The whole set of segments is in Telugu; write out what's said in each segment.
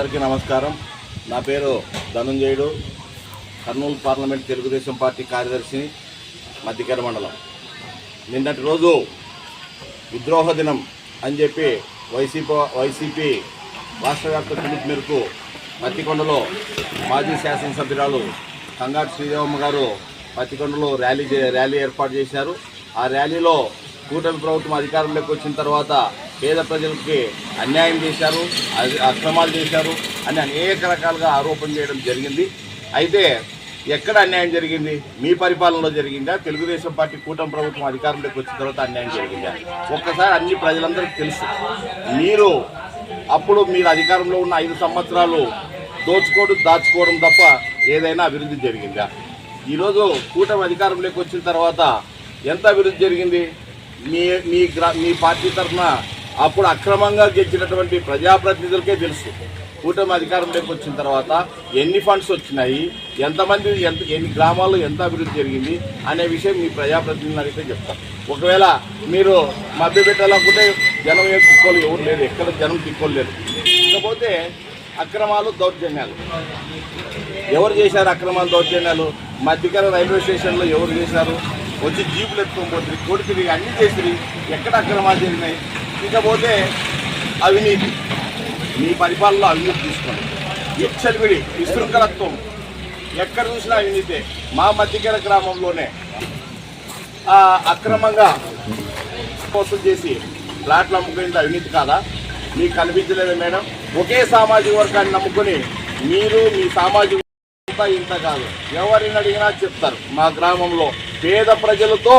అందరికీ నమస్కారం. నా పేరు ధనుంజయుడు. కర్నూలు పార్లమెంట్ తెలుగుదేశం పార్టీ కార్యదర్శిని మధ్యకర మండలం. నిన్నటి రోజు విద్రోహ దినం అని చెప్పి వైసీపీ వైసీపీ రాష్ట్ర వ్యాప్త పిలుపు మేరకు పత్తికొండలో మాజీ శాసనసభ్యురాలు కంగాటి శ్రీదేవమ్మ గారు పత్తికొండలో ర్యాలీ ర్యాలీ ఏర్పాటు చేశారు. ఆ ర్యాలీలో కూటమి ప్రభుత్వం అధికారంలోకి వచ్చిన తర్వాత పేద ప్రజలకి అన్యాయం చేశారు అక్రమాలు చేశారు అని అనేక రకాలుగా ఆరోపణ చేయడం జరిగింది. అయితే ఎక్కడ అన్యాయం జరిగింది? మీ పరిపాలనలో జరిగిందా? తెలుగుదేశం పార్టీ కూటమి ప్రభుత్వం అధికారంలోకి వచ్చిన తర్వాత అన్యాయం జరిగిందా? ఒక్కసారి అన్ని ప్రజలందరికీ తెలుసు. మీరు అప్పుడు మీరు అధికారంలో ఉన్న ఐదు సంవత్సరాలు దోచుకోవడం దాచుకోవడం తప్ప ఏదైనా అభివృద్ధి జరిగిందా? ఈరోజు కూటమి అధికారంలోకి వచ్చిన తర్వాత ఎంత అభివృద్ధి జరిగింది? మీ మీ గ్రా మీ పార్టీ తరఫున అప్పుడు అక్రమంగా గెలిచినటువంటి ప్రజాప్రతినిధులకే తెలుసు. కూటమి అధికారంలోకి వచ్చిన తర్వాత ఎన్ని ఫండ్స్ వచ్చినాయి ఎంతమంది ఎంత ఎన్ని గ్రామాల్లో ఎంత అభివృద్ధి జరిగింది అనే విషయం మీ ప్రజాప్రతినిధులు అడిగితే చెప్తారు. ఒకవేళ మీరు మభ్య పెట్టాలనుకుంటే జనం ఏం తిక్కోలు ఎవరు లేదు ఎక్కడ జనం తిక్కోలు ఇకపోతే అక్రమాలు దౌర్జన్యాలు. ఎవరు చేశారు అక్రమాలు దౌర్జన్యాలు? మధ్యకర రైల్వే స్టేషన్లో ఎవరు చేశారు? వచ్చి జీపులు ఎత్తుకొని పోతుంది కోడి అన్నీ అన్ని ఎక్కడ అక్రమాలు జరిగినాయి? ఇకపోతే అవినీతి. మీ పరిపాలనలో అవినీతి తీసుకోండి. విచ్చలవిడి విశృంఖలత్వం. ఎక్కడ చూసినా అవినీతే. మా మధ్యకర గ్రామంలోనే. అక్రమంగా కోసం చేసి ప్లాట్లు అమ్ముకునే అవినీతి కాదా? మీకు కనిపించలేదు మేడం. ఒకే సామాజిక వర్గాన్ని నమ్ముకొని మీరు మీ సామాజిక అంతా ఇంత కాదు. ఎవరిని అడిగినా చెప్తారు. మా గ్రామంలో పేద ప్రజలతో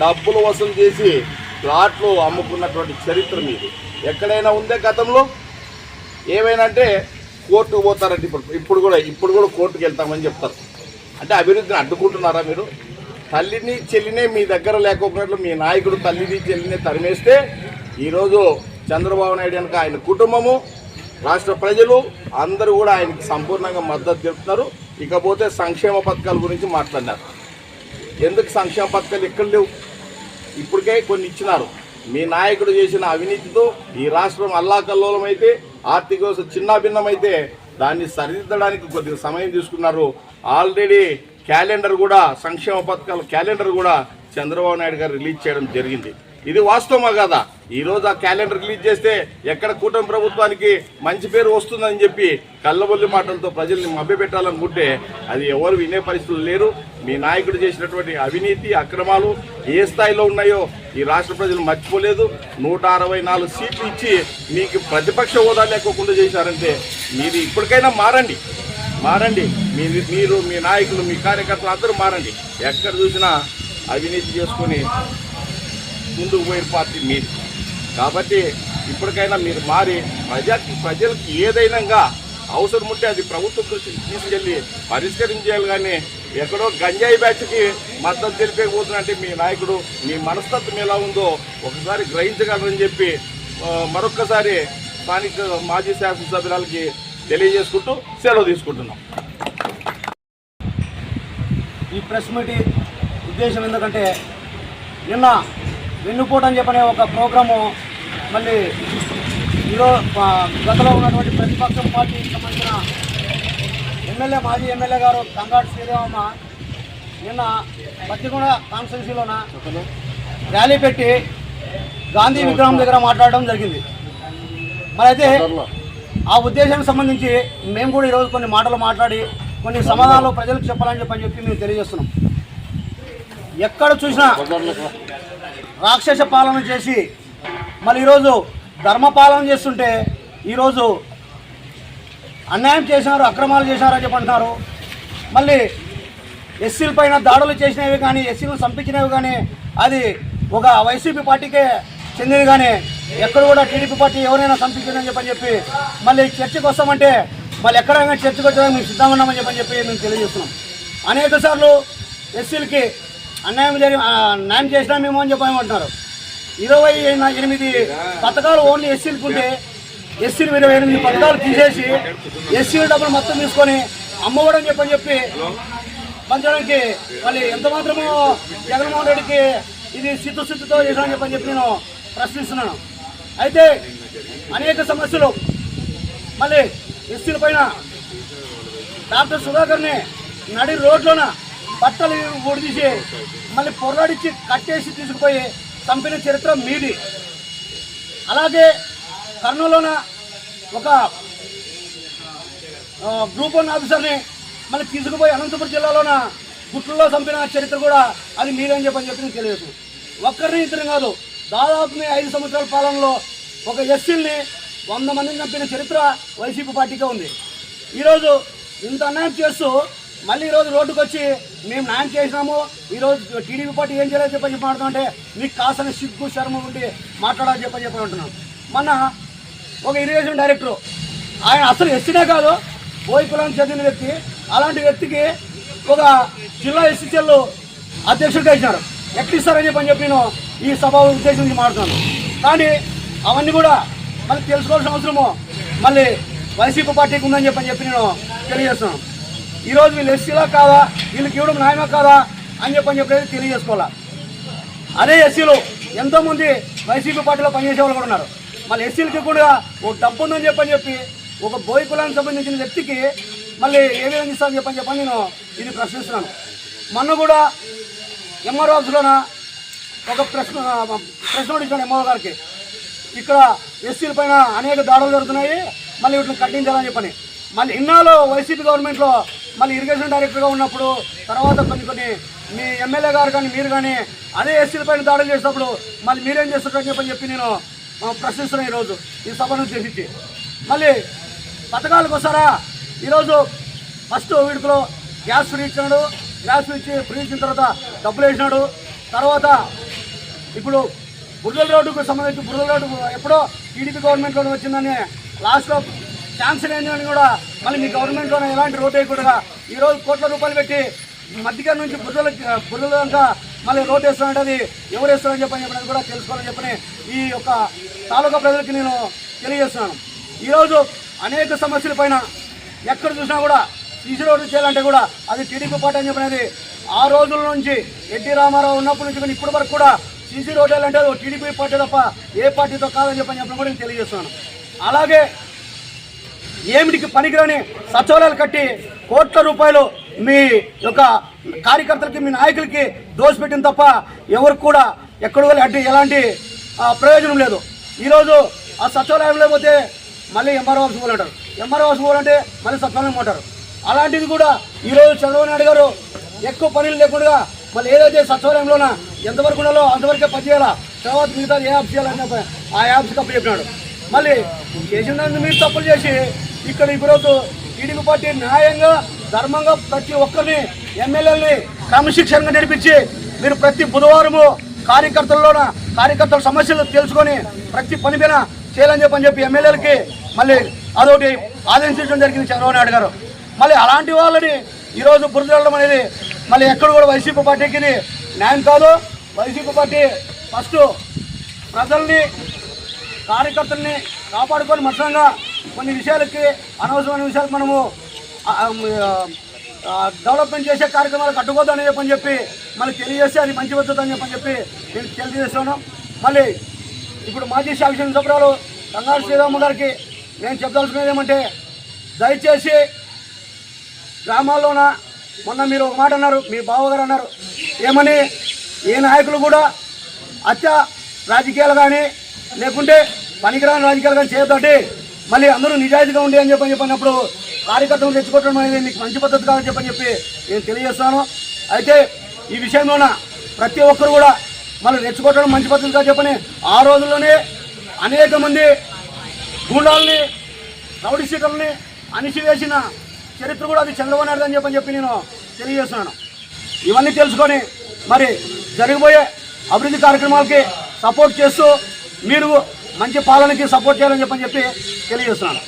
డబ్బులు వసూలు చేసి ప్లాట్లు అమ్ముకున్నటువంటి చరిత్ర మీది. ఎక్కడైనా ఉందే గతంలో? ఏమైనా అంటే కోర్టుకు పోతారంటే ఇప్పుడు ఇప్పుడు కూడా ఇప్పుడు కూడా కోర్టుకు వెళ్తామని చెప్తారు. అంటే అభివృద్ధిని అడ్డుకుంటున్నారా మీరు? తల్లిని చెల్లినే మీ దగ్గర లేకపోయినట్లు మీ నాయకుడు తల్లిని చెల్లిని తరిమేస్తే ఈరోజు చంద్రబాబు నాయుడు కనుక ఆయన కుటుంబము రాష్ట్ర ప్రజలు అందరూ కూడా ఆయనకి సంపూర్ణంగా మద్దతు తెలుపుతున్నారు. ఇకపోతే సంక్షేమ పథకాల గురించి మాట్లాడినారు. ఎందుకు సంక్షేమ పథకాలు ఎక్కడ లేవు? ఇప్పటికే కొన్ని ఇచ్చినారు. మీ నాయకుడు చేసిన అవినీతితో ఈ రాష్ట్రం అల్లాకల్లోలమైతే అయితే ఆర్థిక వ్యవస్థ చిన్నాభిన్నమైతే దాన్ని సరిదిద్దడానికి కొద్దిగా సమయం తీసుకున్నారు. ఆల్రెడీ క్యాలెండర్ కూడా సంక్షేమ పథకాల క్యాలెండర్ కూడా చంద్రబాబు నాయుడు గారు రిలీజ్ చేయడం జరిగింది. ఇది వాస్తవమా కదా? ఈరోజు ఆ క్యాలెండర్ రిలీజ్ చేస్తే ఎక్కడ కూటమి ప్రభుత్వానికి మంచి పేరు వస్తుందని చెప్పి కళ్ళబొల్లి మాటలతో ప్రజల్ని మభ్యపెట్టాలనుకుంటే అది ఎవరు వినే పరిస్థితులు లేరు. మీ నాయకుడు చేసినటువంటి అవినీతి అక్రమాలు ఏ స్థాయిలో ఉన్నాయో ఈ రాష్ట్ర ప్రజలు మర్చిపోలేదు. నూట అరవై నాలుగు సీట్లు ఇచ్చి మీకు ప్రతిపక్ష హోదా లేకోకుండా చేశారంటే మీరు ఇప్పటికైనా మారండి. మారండి. మీ మీరు మీ నాయకులు మీ కార్యకర్తలు అందరూ మారండి. ఎక్కడ చూసినా అవినీతి చేసుకొని ముందుకు పోయిన పార్టీ మీది కాబట్టి ఇప్పటికైనా మీరు మారి ప్రజాకి ప్రజలకు ఏదైనా అవసరం ఉంటే అది ప్రభుత్వం దృష్టికి తీసుకెళ్ళి పరిష్కరించేయాలి కానీ ఎక్కడో గంజాయి బ్యాచ్కి మద్దతు తెలిపేకపోతున్నట్టే మీ నాయకుడు మీ మనస్తత్వం ఎలా ఉందో ఒకసారి గ్రహించగలరని చెప్పి మరొక్కసారి స్థానిక మాజీ శాసనసభ్యులకి తెలియజేసుకుంటూ సెలవు తీసుకుంటున్నాం. ఈ ప్రెస్ మీట్ ఉద్దేశం ఎందుకంటే నిన్న వెన్నుపోటు అని చెప్పనే ఒక ప్రోగ్రాము మళ్ళీ ఈరోజు గతంలో ఉన్నటువంటి ప్రతిపక్షం పార్టీకి సంబంధించిన ఎమ్మెల్యే మాజీ ఎమ్మెల్యే గారు కంగాటి శ్రీరామ నిన్న పత్తికొండ కాన్స్టిట్యున్సీలోన ర్యాలీ పెట్టి గాంధీ విగ్రహం దగ్గర మాట్లాడడం జరిగింది. మరి అయితే ఆ ఉద్దేశానికి సంబంధించి మేము కూడా ఈరోజు కొన్ని మాటలు మాట్లాడి కొన్ని సమాధానాలు ప్రజలకు చెప్పాలని చెప్పని చెప్పి మేము తెలియజేస్తున్నాం. ఎక్కడ చూసినా రాక్షస పాలన చేసి మళ్ళీ ఈరోజు ధర్మ పాలన చేస్తుంటే ఈరోజు అన్యాయం చేసినారు అక్రమాలు చేసినారని చెప్పి అంటున్నారు మళ్ళీ ఎస్సీల పైన దాడులు చేసినవి కానీ ఎస్సీలను చంపించినవి కానీ అది ఒక వైసీపీ పార్టీకే చెందినవి కానీ ఎక్కడ కూడా టీడీపీ పార్టీ ఎవరైనా చంపించిందని చెప్పని చెప్పి మళ్ళీ చర్చకు వస్తామంటే మళ్ళీ ఎక్కడైనా చర్చకు వచ్చేదానికి మేము సిద్ధంగా ఉన్నామని చెప్పని చెప్పి మేము తెలియజేస్తున్నాం. అనేక సార్లు ఎస్సీలకి అన్యాయం జరిగి న్యాయం చేసినా మేము అని చెప్పి అంటున్నారు. ఇరవై ఎనిమిది పథకాలు ఓన్లీ ఎస్సీలకు ఉంటే ఎస్సీలు ఇరవై ఎనిమిది పథకాలు తీసేసి ఎస్సీల డబ్బులు మొత్తం తీసుకొని అమ్మవడం చెప్పని చెప్పి పంచడానికి మళ్ళీ ఎంత మాత్రమో జగన్మోహన్ రెడ్డికి ఇది సిద్ధశుద్ధితో చేశామని చెప్పని చెప్పి నేను ప్రశ్నిస్తున్నాను. అయితే అనేక సమస్యలు మళ్ళీ ఎస్సీల పైన డాక్టర్ సుధాకర్ని నడి రోడ్లోన బట్టలు ఊడిదీసి మళ్ళీ పొరలాడిచ్చి కట్టేసి తీసుకుపోయి చంపిన చరిత్ర మీది. అలాగే కర్నూలున ఒక గ్రూప్ వన్ ఆఫీసర్ని మళ్ళీ తీసుకుపోయి అనంతపురం జిల్లాలోన గుట్లలో చంపిన చరిత్ర కూడా అది మీదని చెప్పని చెప్పి నేను తెలియదు ఒక్కరిని ఇద్దరు కాదు దాదాపు మీ ఐదు సంవత్సరాల పాలనలో ఒక ఎస్సీల్ని వంద మందిని చంపిన చరిత్ర వైసీపీ పార్టీగా ఉంది. ఈరోజు ఇంత అన్యాయం చేస్తూ మళ్ళీ ఈరోజు రోడ్డుకు వచ్చి మేము న్యాయం చేసినాము. ఈరోజు టీడీపీ పార్టీ ఏం చేయలేదు చెప్పని చెప్పి మాట్లాడుతుంటే మీకు కాసిన సిగ్గు శర్మ ఉండి మాట్లాడాలని చెప్పని చెప్పి అంటున్నాను మొన్న ఒక ఇరిగేషన్ డైరెక్టర్ ఆయన అసలు ఎస్టీనే కాదు పోయి కులానికి చెందిన వ్యక్తి అలాంటి వ్యక్తికి ఒక జిల్లా ఎస్సీసీఎల్ అధ్యక్షుడిగా ఇచ్చినారు. ఎట్లిస్తారని చెప్పని చెప్పి నేను ఈ సభ ఉద్దేశించి మాట్లాడుతున్నాను. కానీ అవన్నీ కూడా మళ్ళీ తెలుసుకోవాల్సిన అవసరము మళ్ళీ వైసీపీ పార్టీకి ఉందని చెప్పని చెప్పి నేను తెలియజేస్తున్నాను. ఈరోజు వీళ్ళు ఎస్సీలో కాదా? వీళ్ళకి ఇవ్వడం న్యాయమా కాదా? అని చెప్పని చెప్పేది తెలియజేసుకోవాలా? అదే ఎస్సీలు ఎంతోమంది వైసీపీ పార్టీలో పనిచేసే వాళ్ళు కూడా ఉన్నారు. మళ్ళీ ఎస్సీలకి కూడా ఒక డబ్బు ఉందని చెప్పని చెప్పి ఒక బోయి కులానికి సంబంధించిన వ్యక్తికి మళ్ళీ ఏ విధంగా ఇస్తామని చెప్పని చెప్పని నేను ఇది ప్రశ్నిస్తున్నాను. మొన్న కూడా ఎంఆర్ ఆఫీస్లోన ఒక ప్రశ్న ప్రశ్న ఇచ్చాను ఎంఆర్ గారికి. ఇక్కడ ఎస్సీల పైన అనేక దాడులు జరుగుతున్నాయి మళ్ళీ వీటిని కట్టించాలని చెప్పని. మళ్ళీ ఇన్నాళ్ళు వైసీపీ గవర్నమెంట్లో మళ్ళీ ఇరిగేషన్ డైరెక్టర్గా ఉన్నప్పుడు తర్వాత కొన్ని కొన్ని మీ ఎమ్మెల్యే గారు కానీ మీరు కానీ అదే ఎస్సీల పైన దాడులు చేసినప్పుడు మళ్ళీ మీరేం చేస్తున్నారు చెప్పని చెప్పి నేను ప్రశ్నిస్తున్నాను ఈరోజు ఈ సభను ఉద్దేశించి. మళ్ళీ పథకాలకు వస్తారా ఈరోజు ఫస్ట్ వీడికలో గ్యాస్ ఫ్రీ ఇచ్చినాడు. గ్యాస్ ఫ్రీ ఇచ్చి ఫ్రీ ఇచ్చిన తర్వాత డబ్బులు వేసినాడు. తర్వాత ఇప్పుడు బురదల రోడ్డుకు సంబంధించి బుర్దల రోడ్డు ఎప్పుడో టీడీపీ గవర్నమెంట్లో వచ్చిందని లాస్ట్లో శాంక్షన్ అయిందని కూడా మళ్ళీ మీ గవర్నమెంట్లో ఎలాంటి రోడ్ వేయకుండా ఈరోజు కోట్ల రూపాయలు పెట్టి మధ్యగా నుంచి బుర్దల బుర్దల దాకా మళ్ళీ రోడ్ వేస్తానంటే అది ఎవరు వేస్తారని చెప్పని చెప్పినది కూడా తెలుసుకోవాలని చెప్పని ఈ యొక్క తాలూకా ప్రజలకి నేను తెలియజేస్తున్నాను. ఈరోజు అనేక సమస్యల పైన ఎక్కడ చూసినా కూడా సీసీ రోడ్డు చేయాలంటే కూడా అది టీడీపీ పార్టీ అని చెప్పినది ఆ రోజుల నుంచి ఎన్టీ రామారావు ఉన్నప్పటి నుంచి కానీ ఇప్పటి వరకు కూడా సీసీ రోడ్డు వేయాలంటే టీడీపీ పార్టీ తప్ప ఏ పార్టీతో కాదని చెప్పని చెప్పిన కూడా నేను తెలియజేస్తున్నాను. అలాగే ఏమిటికి పనికిరాని సచివాలయాలు కట్టి కోట్ల రూపాయలు మీ యొక్క కార్యకర్తలకి మీ నాయకులకి దోసిపెట్టిన తప్ప ఎవరు కూడా ఎక్కడ కూడా అంటే ఎలాంటి ప్రయోజనం లేదు. ఈరోజు ఆ సచివాలయం లేకపోతే మళ్ళీ ఎంఆర్ఓ ఆఫీస్ పోలంటారు ఎంఆర్ఓ ఆఫీస్ పోవాలంటే మళ్ళీ సచివాలయం పోతారు. అలాంటిది కూడా ఈరోజు చంద్రబాబు నాయుడు గారు ఎక్కువ పనులు లేకుండా మళ్ళీ ఏదైతే సచివాలయంలోన ఎంతవరకు ఉండాలో అంతవరకే పని చేయాలా? తర్వాత మిగతా ఏ యాప్స్ చేయాలని ఆ యాప్స్ కప్పు చెప్పినాడు మళ్ళీ చేసిన మీరు తప్పులు చేసి ఇక్కడ ఈరోజు టీడీపీ పార్టీ న్యాయంగా ధర్మంగా ప్రతి ఒక్కరిని ఎమ్మెల్యేలని క్రమశిక్షణగా నడిపించి మీరు ప్రతి బుధవారము కార్యకర్తల్లోన కార్యకర్తల సమస్యలు తెలుసుకొని ప్రతి పని పైన చేయాలని చెప్పని చెప్పి ఎమ్మెల్యేలకి మళ్ళీ అదొకటి ఆదేశించడం జరిగింది చంద్రబాబు నాయుడు గారు. మళ్ళీ అలాంటి వాళ్ళని ఈరోజు బురదలడం అనేది మళ్ళీ ఎక్కడ కూడా వైసీపీ పార్టీకి న్యాయం కాదు. వైసీపీ పార్టీ ఫస్ట్ ప్రజల్ని కార్యకర్తల్ని కాపాడుకొని మొత్తంగా కొన్ని విషయాలకి అనవసరమైన విషయాలకు మనము డెవలప్మెంట్ చేసే కార్యక్రమాలకు అని చెప్పని చెప్పి మళ్ళీ తెలియజేస్తే అది మంచి పద్ధతి అని చెప్పని చెప్పి నేను తెలియజేస్తున్నాను మళ్ళీ ఇప్పుడు మాజీ శాసన సభ్యురాలు రంగారు శ్రీరాము గారికి నేను చెప్పదలుచుకునేది ఏమంటే దయచేసి గ్రామాల్లోన మొన్న మీరు ఒక మాట అన్నారు మీ బావగారు అన్నారు ఏమని ఏ నాయకులు కూడా హత్య రాజకీయాలు కానీ లేకుంటే పనికిరాని రాజకీయాలు కానీ చేయొద్దండి మళ్ళీ అందరూ నిజాయితీగా ఉండి అని చెప్పని చెప్పినప్పుడు కార్యకర్తలు తెచ్చుకోవడం అనేది మీకు మంచి పద్ధతి కాదని చెప్పని చెప్పి నేను తెలియజేస్తాను. అయితే ఈ విషయంలోన ప్రతి ఒక్కరు కూడా మళ్ళీ రెచ్చుకోవడం మంచి పద్ధతి కాదు చెప్పని ఆ రోజుల్లోనే అనేక మంది గూండాల్ని రౌడీ సీటర్ని అణిచివేసిన చరిత్ర కూడా అది చంద్రబాబు నాయుడు అని చెప్పని చెప్పి నేను తెలియజేస్తున్నాను. ఇవన్నీ తెలుసుకొని మరి జరగబోయే అభివృద్ధి కార్యక్రమాలకి సపోర్ట్ చేస్తూ మీరు మంచి పాలనకి సపోర్ట్ చేయాలని చెప్పని చెప్పి తెలియజేస్తున్నాను.